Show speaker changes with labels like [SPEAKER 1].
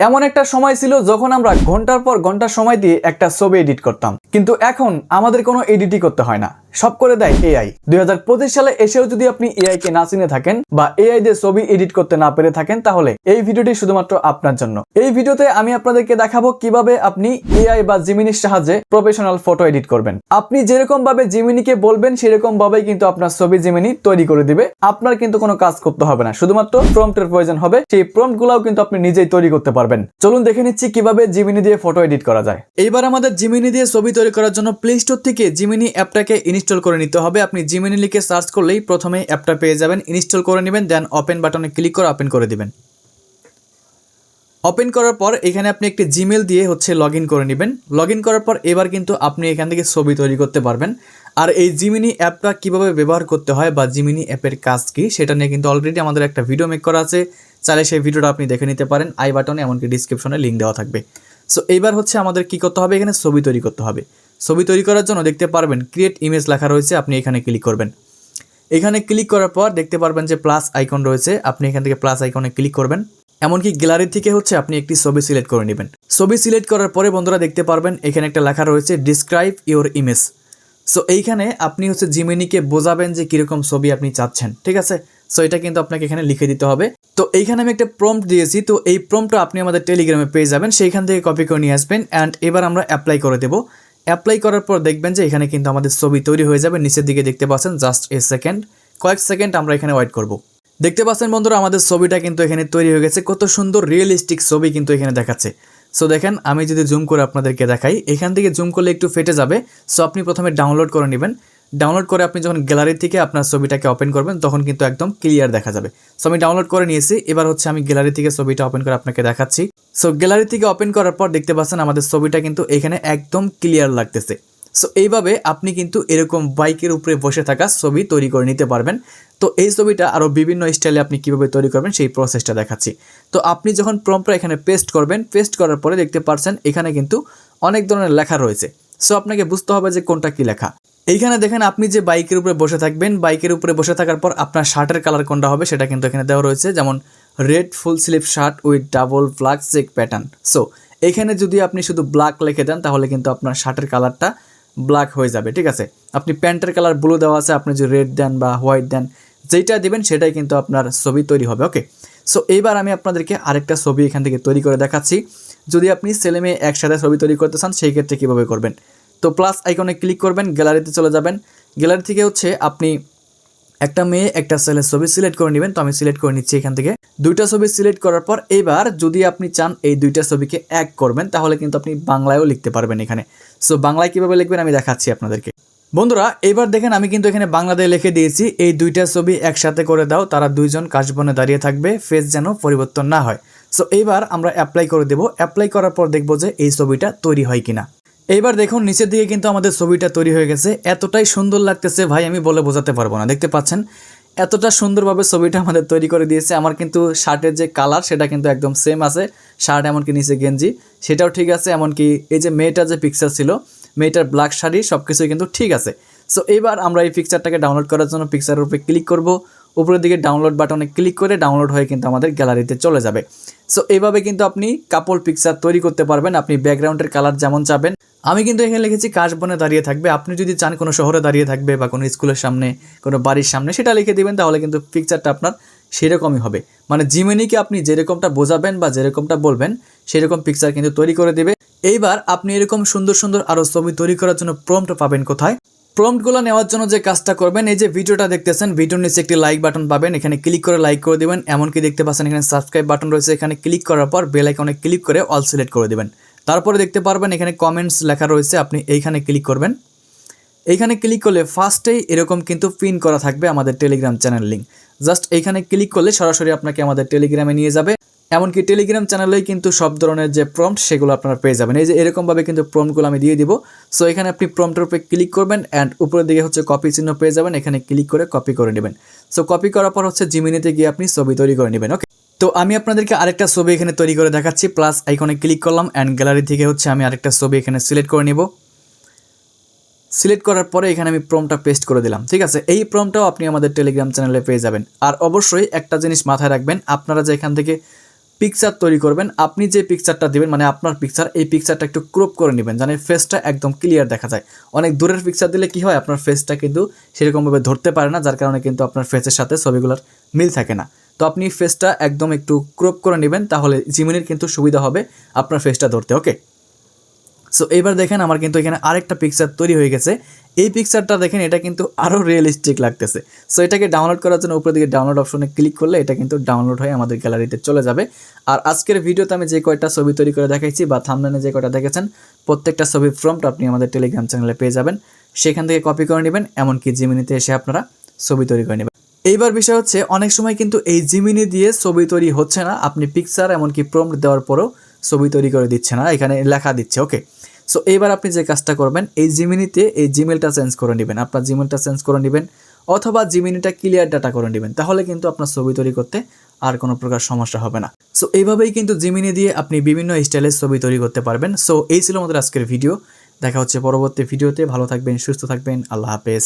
[SPEAKER 1] এমন একটা সময় ছিল যখন আমরা ঘণ্টার পর ঘণ্টা সময় দিয়ে একটা ছবি এডিট করতাম। কিন্তু এখন আমাদের কোনো এডিটই করতে হয় না। সব করে দেয় এআই দুই সালে এসেও যদি আপনি এআই কে না চিনে থাকেন বা এআই দিয়ে ছবি এডিট করতে না পেরে থাকেন, তাহলে এই ভিডিওটি শুধুমাত্র আপনার জন্য। এই ভিডিওতে আমি আপনাদেরকে দেখাবো কীভাবে আপনি এআই বা জিমিনির সাহায্যে প্রফেশনাল ফটো এডিট করবেন। আপনি যেরকম ভাবে জিমিনিকে বলবেন সেরকম ভাবেই কিন্তু আপনার ছবি জিমিনি তৈরি করে দিবে। আপনার কিন্তু কোনো কাজ করতে হবে না। শুধুমাত্র প্রম্পটের প্রয়োজন হবে, সেই প্রম্পট গুলাও কিন্তু আপনি নিজেই তৈরি করতে পারবেন। চলুন দেখে নিচ্ছি কীভাবে জিমিনি দিয়ে ফটো এডিট করা যায়। এইবার আমাদের জিমিনি দিয়ে ছবি তৈরি করার জন্য প্লে স্টোর থেকে জিমিনি অ্যাপটাকে ইনস্টল করে নিতে হবে। আপনি জিমিনি লিখে সার্চ করলেই প্রথমে অ্যাপটা পেয়ে যাবেন। ইনস্টল করে নেবেন, দেন ওপেন বাটনে ক্লিক করে ওপেন করে দেবেন। ওপেন করার পর এখানে আপনি একটি জিমেল দিয়ে হচ্ছে লগ করে নেবেন। লগ করার পর এবার কিন্তু আপনি এখান থেকে ছবি তৈরি করতে পারবেন। আর এই জিমিনি অ্যাপটা কীভাবে ব্যবহার করতে হয় বা জিমিনি অ্যাপের কাজ কি, সেটা নিয়ে কিন্তু অলরেডি আমাদের একটা ভিডিও মেক করা আছে। চাইলে সেই ভিডিওটা আপনি দেখে নিতে পারেন। আই বাটনে এমনকি ডিসক্রিপশনে লিঙ্ক দেওয়া থাকবে। সো এইবার হচ্ছে আমাদের কি করতে হবে? এখানে ছবি তৈরি করতে হবে। ছবি তৈরি করার জন্য দেখতে পারবেন ক্রিয়েট ইমেজ লেখা রয়েছে, আপনি এখানে ক্লিক করবেন। এখানে ক্লিক করার পর দেখতে পারবেন যে প্লাস আইকন রয়েছে, আপনি এখান থেকে প্লাস আইকনে ক্লিক করবেন। এমনকি গ্যালারি থেকে হচ্ছে আপনি একটি ছবি সিলেক্ট করে নেবেন। ছবি সিলেক্ট করার পরে বন্ধুরা দেখতে পারবেন, এখানে একটা লেখা রয়েছে ডিসক্রাইব ইওর ইমেজ সো এইখানে আপনি হচ্ছে জিমিনিকে বোঝাবেন যে কীরকম ছবি আপনি চাচ্ছেন, ঠিক আছে? সো এটা কিন্তু আপনাকে এখানে লিখে দিতে হবে। তো, এইখানে আমি একটা প্রম্পট দিয়েছি, তো এই প্রম্পটটা আপনি আমাদের টেলিগ্রামে পেয়ে যাবেন, সেইখান থেকে কপি করে নিয়ে আসবেন অ্যান্ড এবার আমরা অ্যাপ্লাই করে দেবো। অ্যাপ্লাই করার পর দেখবেন যে এখানে কিন্তু আমাদের ছবি তৈরি হয়ে যাবে, নিচের দিকে দেখতে পাচ্ছেন জাস্ট এ সেকেন্ড কয়েক সেকেন্ড আমরা এখানে ওয়েট করব। দেখতে পাচ্ছেন বন্ধুরা, আমাদের ছবিটা কিন্তু এখানে তৈরি হয়ে গেছে। কত সুন্দর রিয়েলিস্টিক ছবি কিন্তু এখানে দেখাচ্ছে। সো দেখেন, আমি যদি জুম করে আপনাদেরকে দেখাই, এখান থেকে জুম করলে একটু ফেটে যাবে। সো আপনি প্রথমে ডাউনলোড করে নেবেন। ডাউনলোড করে আপনি যখন গ্যালারি থেকে আপনার ছবিটাকে ওপেন করবেন, তখন কিন্তু একদম ক্লিয়ার দেখা যাবে। সো আমি ডাউনলোড করে নিয়েছি। এবার হচ্ছে আমি গ্যালারি থেকে ছবিটা ওপেন করে আপনাকে দেখাচ্ছি। সো গ্যালারি থেকে ওপেন করার পর দেখতে পাচ্ছেন আমাদের ছবিটা কিন্তু এখানে একদম ক্লিয়ার লাগতেছে। সো এইভাবে আপনি কিন্তু এরকম বাইকের উপরে বসে থাকা ছবি তৈরি করে নিতে পারবেন। তো এই ছবিটা আরও বিভিন্ন স্টাইলে আপনি কীভাবে তৈরি করবেন সেই প্রসেসটা দেখাচ্ছি। তো আপনি যখন প্রম্পটা এখানে পেস্ট করবেন পেস্ট করার পরে দেখতে পারছেন এখানে কিন্তু অনেক ধরনের লেখা রয়েছে। সো আপনাকে বুঝতে হবে যে কোনটা কি লেখা। এইখানে দেখেন আপনি যে বাইকের উপরে বসে থাকবেন, বাইকের উপরে বসে থাকার পর আপনার শার্টের কালার কোনটা হবে সেটা কিন্তু এখানে দেওয়া রয়েছে। যেমন red full sleeve shirt with double black check pattern so এখানে যদি আপনি শুধু ব্ল্যাক লিখে দেন, তাহলে কিন্তু আপনার শার্টের কালারটা ব্ল্যাক হয়ে যাবে, ঠিক আছে? আপনি প্যান্টের কালার ব্লু দেওয়া আছে, আপনি যদি রেড দেন বা হোয়াইট দেন, যেইটা দেবেন সেটাই কিন্তু আপনার ছবি তৈরি হবে ওকে সো এইবার আমি আপনাদেরকে আরেকটা ছবি এখান থেকে তৈরি করে দেখাচ্ছি। যদি আপনি ছেলে মেয়ে একসাথে ছবি তৈরি করতে চান, সেই ক্ষেত্রে কীভাবে করবেন? তো প্লাস আইকনে ক্লিক করবেন গ্যালারিতে চলে যাবেন। গ্যালারি থেকে হচ্ছে আপনি একটা মেয়ে, একটা ছেলের ছবি সিলেক্ট করে নেবেন, তো আমি সিলেক্ট করে নিচ্ছি এখান থেকে। দুইটা ছবি সিলেক্ট করার পর এবার যদি আপনি চান এই দুইটা ছবিকে এক করবেন, তাহলে কিন্তু আপনি বাংলায়ও লিখতে পারবেন এখানে। সো বাংলায় কীভাবে লিখবেন আমি দেখাচ্ছি আপনাদেরকে। বন্ধুরা, এবার দেখেন আমি কিন্তু এখানে বাংলাদেশে লিখে দিয়েছি, এই দুইটা ছবি একসাথে করে দাও, তারা দুইজন কাশবনে দাঁড়িয়ে থাকবে ফেস যেন পরিবর্তন না হয়। সো এইবার আমরা অ্যাপ্লাই করে দেব। অ্যাপ্লাই করার পর দেখব যে এই ছবিটা তৈরি হয় কিনা। এইবার দেখুন, নিচের দিকে কিন্তু আমাদের ছবিটা তৈরি হয়ে গেছে। এতটাই সুন্দর লাগতেছে, ভাই, আমি বলে বোঝাতে পারব না। দেখতে পাচ্ছেন? এতটা সুন্দরভাবে ছবিটা আমাদের তৈরি করে দিয়েছে। আমার কিন্তু শার্টের যে কালার, সেটা কিন্তু একদম সেম আছে। শার্ট এমনকি নিচে গেঞ্জি, সেটাও ঠিক আছে। এমনকি এই যে মেয়েটার যে পিকচার ছিল, মেয়েটার ব্ল্যাক শাড়ি সব কিছুই কিন্তু ঠিক আছে। সো এবার আমরা এই পিকচারটাকে ডাউনলোড করার জন্য পিকচারের উপরে ক্লিক করব। উপরের দিকে ডাউনলোড বাটনে ক্লিক করে ডাউনলোড হয়ে কিন্তু আমাদের গ্যালারিতে চলে যাবে। সো এইভাবে কিন্তু আপনি কাপড় পিকচার তৈরি করতে পারবেন, আপনি ব্যাকগ্রাউন্ডের কালার যেমন চাবেন। আমি কিন্তু এখানে লিখেছি কাশবনে দাঁড়িয়ে থাকবে। আপনি যদি চান কোনো শহরে দাঁড়িয়ে থাকবে বা কোনো স্কুলের সামনে, কোনো বাড়ির সামনে, সেটা লিখে দিবেন, তাহলে কিন্তু পিকচারটা আপনার সেরকমই হবে। মানে জিমেনিকে আপনি যেরকমটা বোঝাবেন বা যেরকমটা বলবেন, সেরকম পিকচার কিন্তু তৈরি করে দেবে। এইবার আপনি এরকম সুন্দর সুন্দর আরও ছবি তৈরি করার জন্য প্রম্পট পাবেন কোথায়? প্রম্পটগুলো নেওয়ার জন্য যে কাজটা করবেন, এই যে ভিডিওটা দেখতেছেন, ভিডিওর নিচে একটি লাইক বাটন পাবেন, এখানে ক্লিক করে লাইক করে দেবেন, এমনকি দেখতে পাচ্ছেন এখানে সাবস্ক্রাইব বাটন রয়েছে, এখানে ক্লিক করার পর বেল আইকনে ক্লিক করে অল সিলেক্ট করে দেবেন। তারপরে দেখতে পারবেন এখানে কমেন্টস লেখা রয়েছে, আপনি এইখানে ক্লিক করবেন। এইখানে ক্লিক করলে ফার্স্টেই এরকম কিন্তু পিন করা থাকবে আমাদের টেলিগ্রাম চ্যানেল লিঙ্ক জাস্ট এইখানে ক্লিক করলে সরাসরি আপনাকে আমাদের টেলিগ্রামে নিয়ে যাবে। এমনকি টেলিগ্রাম চ্যানেলেই কিন্তু সব ধরনের যে প্রম্পট সেগুলো আপনারা পেয়ে যাবেন। এই যে এরকমভাবে কিন্তু প্রম্পটগুলো আমি দিয়ে দিব। সো এখানে আপনি প্রম্পটের উপরে ক্লিক করবেন অ্যান্ড উপরের দিকে হচ্ছে কপি চিহ্ন পেয়ে যাবেন। এখানে ক্লিক করে কপি করে নেবেন। সো কপি করার পর হচ্ছে জিমিনিতে গিয়ে আপনি ছবি তৈরি করে নেবেন। ওকে তো আমি আপনাদেরকে আরেকটা ছবি এখানে তৈরি করে দেখাচ্ছি। প্লাস আইকনে ক্লিক করলাম অ্যান্ড গ্যালারি থেকে হচ্ছে আমি আরেকটা ছবি এখানে সিলেক্ট করে নেব। সিলেক্ট করার পরে এখানে আমি প্রমটা পেস্ট করে দিলাম। ঠিক আছে? এই প্রমটাও আপনি আমাদের টেলিগ্রাম চ্যানেলে পেয়ে যাবেন। আর অবশ্যই একটা জিনিস মাথায় রাখবেন, আপনারা যে এখান থেকে পিকচার তৈরি করবেন। আপনি যে পিকচারটা দেবেন মানে আপনার পিকচার এই পিকচারটা একটু ক্রপ করে নেবেন যেন ফেসটা একদম ক্লিয়ার দেখা যায়। অনেক দূরের পিকচার দিলে কি হয়, আপনার ফেসটা কিন্তু সেরকমভাবে ধরতে পারে না, যার কারণে কিন্তু আপনার ফেসের সাথে ছবিগুলোর মিল থাকে না। তো আপনি ফেসটা একদম একটু ক্রপ করে নেবেন, তাহলে জিমিনির কিন্তু সুবিধা হবে আপনার ফেসটা ধরতে ওকে সো এবার দেখেন আমার কিন্তু এখানে আরেকটা পিকচার তৈরি হয়ে গেছে। এই পিকচারটা দেখেন, এটা কিন্তু আরও রিয়েলিস্টিক লাগতেছে। সো এটাকে ডাউনলোড করার জন্য উপর দিকে ডাউনলোড অপশনে ক্লিক করলে এটা কিন্তু ডাউনলোড হয়ে আমাদের গ্যালারিতে চলে যাবে। আর আজকের ভিডিওতে আমি যে কয়টা ছবি তৈরি করে দেখাইছি বা থামলানে যে কয়টা দেখেছেন, প্রত্যেকটা ছবির ফ্রমটা আপনি আমাদের টেলিগ্রাম চ্যানেলে পেয়ে যাবেন। সেখান থেকে কপি করে নেবেন, এমনকি জিমিনিতে এসে আপনারা ছবি তৈরি করে নেবেন। এইবার বিষয় হচ্ছে, অনেক সময় কিন্তু এই জিমিনি দিয়ে ছবি তৈরি হচ্ছে না। আপনি পিকচার এমনকি প্রম্পট দেওয়ার পরেও ছবি তৈরি করে দিচ্ছে না, এখানে লেখা দিচ্ছে ওকে সো এবার আপনি যে কাজটা করবেন, এই জিমিনিতে এই জিমেলটা চেঞ্জ করে নেবেন, আপনার জিমেলটা চেঞ্জ করে নেবেন, অথবা জিমিনিটা ক্লিয়ার ডাটা করে নেবেন, তাহলে কিন্তু আপনার ছবি তৈরি করতে আর কোনো প্রকার সমস্যা হবে না। সো এইভাবেই কিন্তু জিমিনি দিয়ে আপনি বিভিন্ন স্টাইলের ছবি তৈরি করতে পারবেন। সো এই ছিল আমাদের আজকের ভিডিও দেখা হচ্ছে পরবর্তী ভিডিওতে ভালো থাকবেন, সুস্থ থাকবেন। আল্লাহ হাফেজ।